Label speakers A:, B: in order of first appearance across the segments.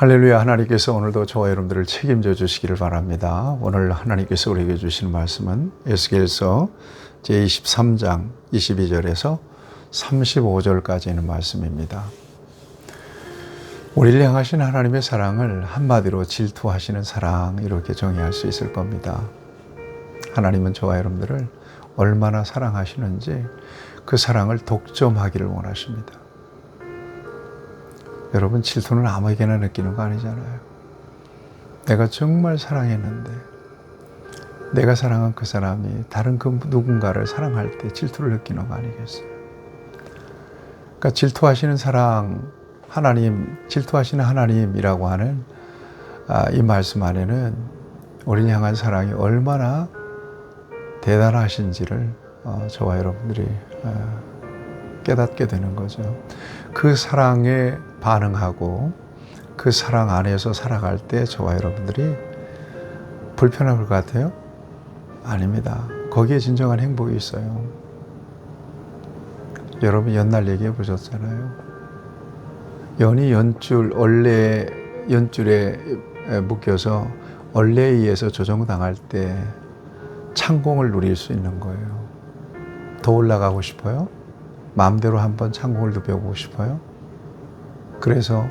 A: 할렐루야 하나님께서 오늘도 저와 여러분들을 책임져 주시기를 바랍니다. 오늘 하나님께서 우리에게 주시는 말씀은 에스겔서 제23장 22절에서 35절까지 있는 말씀입니다. 우리를 향하신 하나님의 사랑을 한마디로 질투하시는 사랑 이렇게 정의할 수 있을 겁니다. 하나님은 저와 여러분들을 얼마나 사랑하시는지 그 사랑을 독점하기를 원하십니다. 여러분 질투는 아무에게나 느끼는 거 아니잖아요. 내가 정말 사랑했는데 내가 사랑한 그 사람이 다른 그 누군가를 사랑할 때 질투를 느끼는 거 아니겠어요? 그러니까 질투하시는 사랑 하나님 질투하시는 하나님이라고 하는 아, 이 말씀 안에는 우리를 향한 사랑이 얼마나 대단하신지를 어, 저와 여러분들이 어, 깨닫게 되는 거죠. 그 사랑에 반응하고 그 사랑 안에서 살아갈 때 저와 여러분들이 불편할 것 같아요? 아닙니다. 거기에 진정한 행복이 있어요. 여러분 연날 얘기해 보셨잖아요. 연이 연줄, 얼레 연줄에 묶여서 얼레에 의해서 조정당할 때 창공을 누릴 수 있는 거예요. 더 올라가고 싶어요? 마음대로 한번 창공을 누벼보고 싶어요? 그래서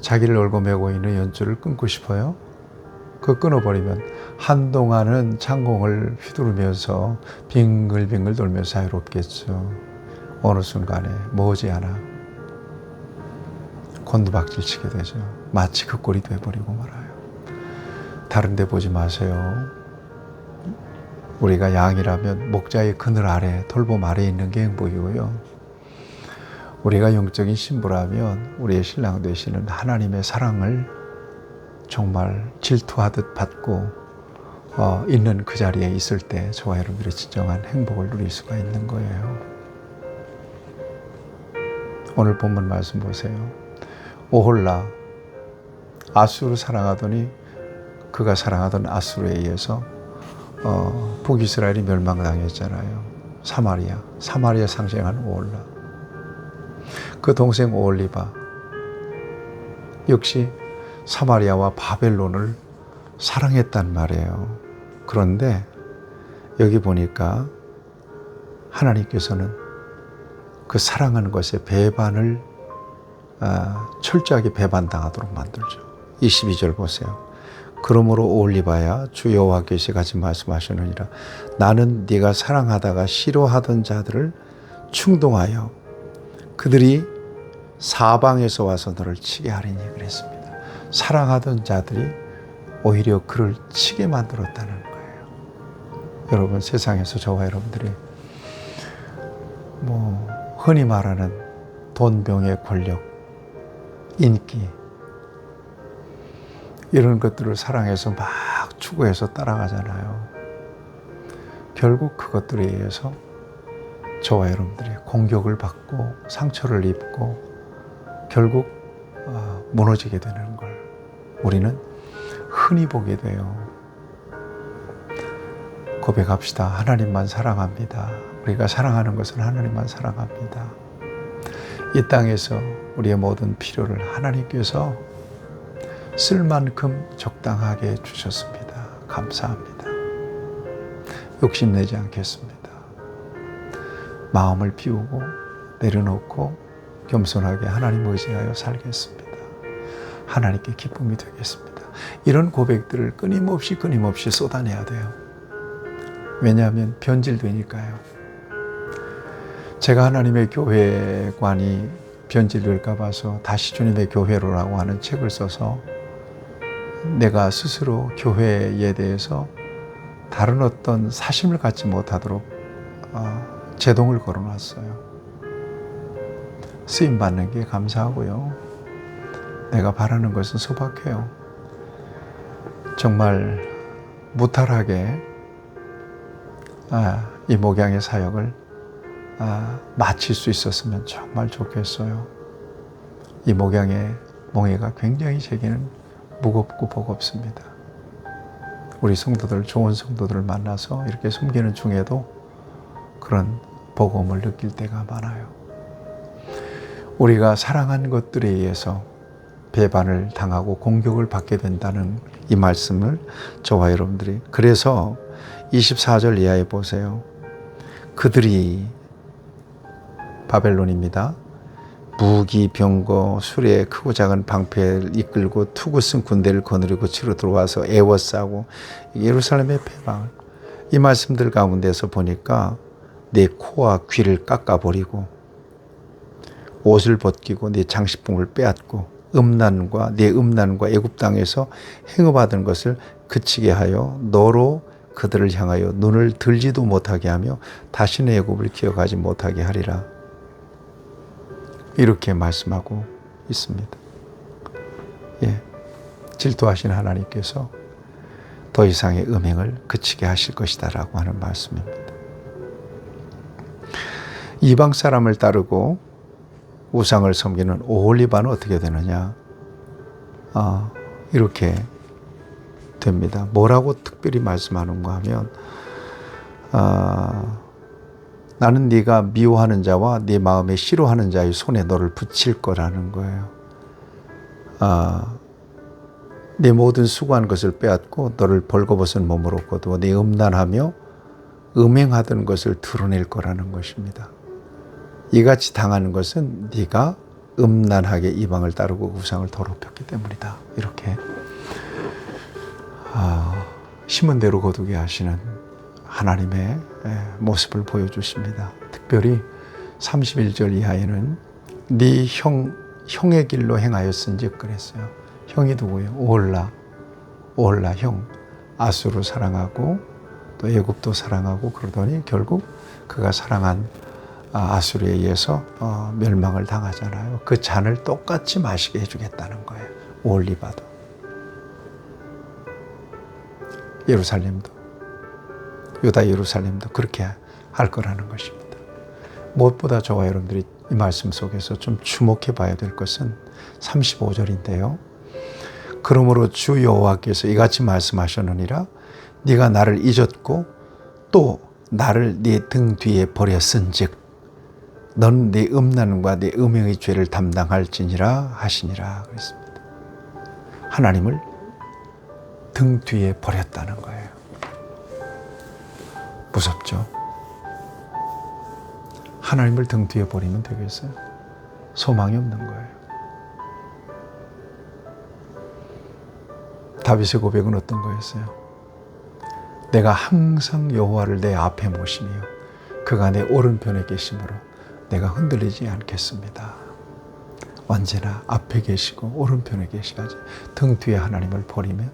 A: 자기를 얼고 매고 있는 연줄을 끊고 싶어요? 그 끊어버리면 한동안은 창공을 휘두르면서 빙글빙글 돌면서 자유롭겠죠. 어느 순간에 머지않아 곤두박질 치게 되죠. 마치 그 꼴이 돼버리고 말아요. 다른 데 보지 마세요. 우리가 양이라면 목자의 그늘 아래, 돌봄 아래 있는 게 행복이고요. 우리가 영적인 신부라면 우리의 신랑 되시는 하나님의 사랑을 정말 질투하듯 받고 어, 있는 그 자리에 있을 때 저와 여러분들의 진정한 행복을 누릴 수가 있는 거예요. 오늘 본문 말씀 보세요. 오홀라 아수를 사랑하더니 그가 사랑하던 아수르에 의해서 어, 북이스라엘이 멸망당했잖아요. 사마리아, 사마리아 상징하는 오홀라. 그 동생 오올리바 역시 사마리아와 바벨론을 사랑했단 말이에요. 그런데 여기 보니까 하나님께서는 그 사랑하는 것에 배반을 아, 철저하게 배반당하도록 만들죠. 22절 보세요. 그러므로 올리바야 주 여호와께서 같이 말씀하셨느니라 나는 네가 사랑하다가 싫어하던 자들을 충동하여 그들이 사방에서 와서 너를 치게 하리니 그랬습니다. 사랑하던 자들이 오히려 그를 치게 만들었다는 거예요. 여러분 세상에서 저와 여러분들이 뭐 흔히 말하는 돈병의 권력, 인기 이런 것들을 사랑해서 막 추구해서 따라가잖아요. 결국 그것들에 의해서 저와 여러분들이 공격을 받고 상처를 입고 결국 어, 무너지게 되는 걸 우리는 흔히 보게 돼요. 고백합시다. 하나님만 사랑합니다. 우리가 사랑하는 것은 하나님만 사랑합니다. 이 땅에서 우리의 모든 필요를 하나님께서 쓸 만큼 적당하게 주셨습니다. 감사합니다. 욕심내지 않겠습니다. 마음을 비우고 내려놓고 겸손하게 하나님 의지하여 살겠습니다. 하나님께 기쁨이 되겠습니다. 이런 고백들을 끊임없이 끊임없이 쏟아내야 돼요. 왜냐하면 변질되니까요. 제가 하나님의 교회관이 변질될까 봐서 다시 주님의 교회로라고 하는 책을 써서 내가 스스로 교회에 대해서 다른 어떤 사심을 갖지 못하도록 어, 제동을 걸어놨어요. 쓰임 받는 게 감사하고요. 내가 바라는 것은 소박해요. 정말 무탈하게 아, 이 목양의 사역을 아, 마칠 수 있었으면 정말 좋겠어요. 이 목양의 몽해가 굉장히 제게는 무겁고 버겁습니다. 우리 성도들, 좋은 성도들을 만나서 이렇게 섬기는 중에도 그런 복음을 느낄 때가 많아요. 우리가 사랑한 것들에 의해서 배반을 당하고 공격을 받게 된다는 이 말씀을 저와 여러분들이 그래서 24절 이하에 보세요. 그들이 바벨론입니다. 무기, 병거, 수레, 크고 작은 방패를 이끌고 투구 쓴 군대를 거느리고 치러 들어와서 애워싸고 예루살렘의 패방을 이 말씀들 가운데서 보니까 내 코와 귀를 깎아버리고 옷을 벗기고 내 장식품을 빼앗고 음란과 내 음란과 애굽 땅에서 행업하던 것을 그치게 하여 너로 그들을 향하여 눈을 들지도 못하게 하며 다시는 애굽을 기억하지 못하게 하리라. 이렇게 말씀하고 있습니다. 예. 질투하신 하나님께서 더 이상의 음행을 그치게 하실 것이다라고 하는 말씀입니다. 이방 사람을 따르고 우상을 섬기는 오홀리바는 어떻게 되느냐? 아, 이렇게 됩니다. 뭐라고 특별히 말씀하는가 하면 아, 나는 네가 미워하는 자와 네 마음에 싫어하는 자의 손에 너를 붙일 거라는 거예요. 아, 네 모든 수고한 것을 빼앗고 너를 벌거벗은 몸으로 거두어 네 음란하며 음행하던 것을 드러낼 거라는 것입니다. 이같이 당하는 것은 네가 음란하게 이방을 따르고 우상을 더럽혔기 때문이다. 이렇게 아, 심은 대로 거두게 하시는 하나님의 모습을 보여주십니다. 특별히 31절 이하에는 네 형, 형의 길로 행하였은즉 그랬어요. 형이 누구예요? 오홀라. 오홀라 형. 아수를 사랑하고 또 애굽도 사랑하고 그러더니 결국 그가 사랑한 아수르에 의해서 어, 멸망을 당하잖아요. 그 잔을 똑같이 마시게 해주겠다는 거예요. 올리바도. 예루살렘도. 유다 예루살렘도 그렇게 할 거라는 것입니다. 무엇보다 저와 여러분들이 이 말씀 속에서 좀 주목해 봐야 될 것은 35절인데요. 그러므로 주 여호와께서 이같이 말씀하셨느니라 네가 나를 잊었고 또 나를 네 등 뒤에 버렸은즉 너는 네 음란과 네 음행의 죄를 담당할지니라 하시니라 그랬습니다. 하나님을 등 뒤에 버렸다는 거예요. 무섭죠? 하나님을 등 뒤에 버리면 되겠어요? 소망이 없는 거예요. 다윗의 고백은 어떤 거였어요? 내가 항상 여호와를 내 앞에 모시며 그가 내 오른편에 계심으로 내가 흔들리지 않겠습니다. 언제나 앞에 계시고 오른편에 계셔야지 등 뒤에 하나님을 버리면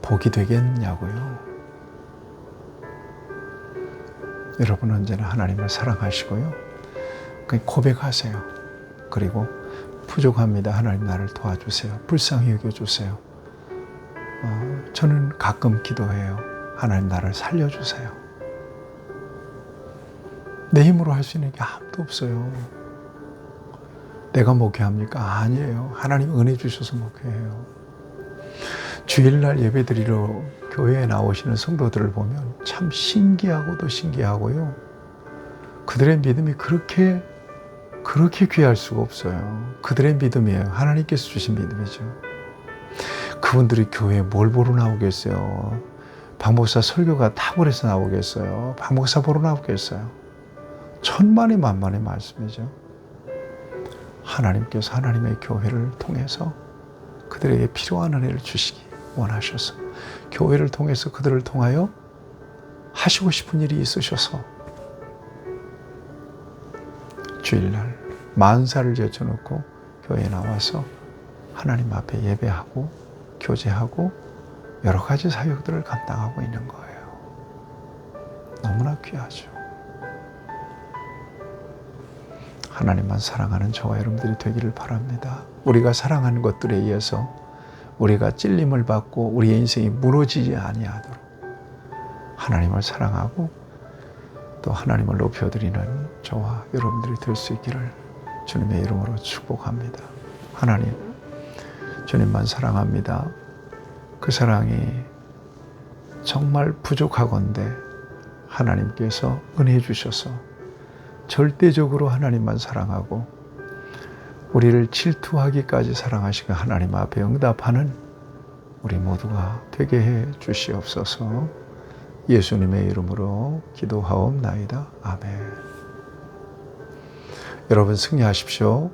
A: 복이 되겠냐고요. 여러분 언제나 하나님을 사랑하시고요. 고백하세요. 그리고 부족합니다. 하나님 나를 도와주세요. 불쌍히 여겨주세요. 어, 저는 가끔 기도해요. 하나님 나를 살려주세요. 내 힘으로 할 수 있는 게 아무도 없어요. 내가 목회합니까? 아니에요. 하나님 은혜 주셔서 목회해요. 주일날 예배 드리러 교회에 나오시는 성도들을 보면 참 신기하고도 신기하고요. 그들의 믿음이 그렇게 그렇게 귀할 수가 없어요. 그들의 믿음이에요. 하나님께서 주신 믿음이죠. 그분들이 교회에 뭘 보러 나오겠어요? 박목사 설교가 탁월해서 나오겠어요? 박목사 보러 나오겠어요? 천만의 만만의 말씀이죠. 하나님께서 하나님의 교회를 통해서 그들에게 필요한 은혜를 주시기 원하셔서 교회를 통해서 그들을 통하여 하시고 싶은 일이 있으셔서 주일날 만사를 제쳐놓고 교회에 나와서 하나님 앞에 예배하고 교제하고 여러 가지 사역들을 감당하고 있는 거예요. 너무나 귀하죠. 하나님만 사랑하는 저와 여러분들이 되기를 바랍니다. 우리가 사랑하는 것들에 의해서 우리가 찔림을 받고 우리의 인생이 무너지지 아니하도록 하나님을 사랑하고 또 하나님을 높여드리는 저와 여러분들이 될 수 있기를 주님의 이름으로 축복합니다. 하나님, 주님만 사랑합니다. 그 사랑이 정말 부족하건대 하나님께서 은혜 주셔서 절대적으로 하나님만 사랑하고 우리를 질투하기까지 사랑하시고 하나님 앞에 응답하는 우리 모두가 되게 해 주시옵소서. 예수님의 이름으로 기도하옵나이다. 아멘. 여러분 승리하십시오.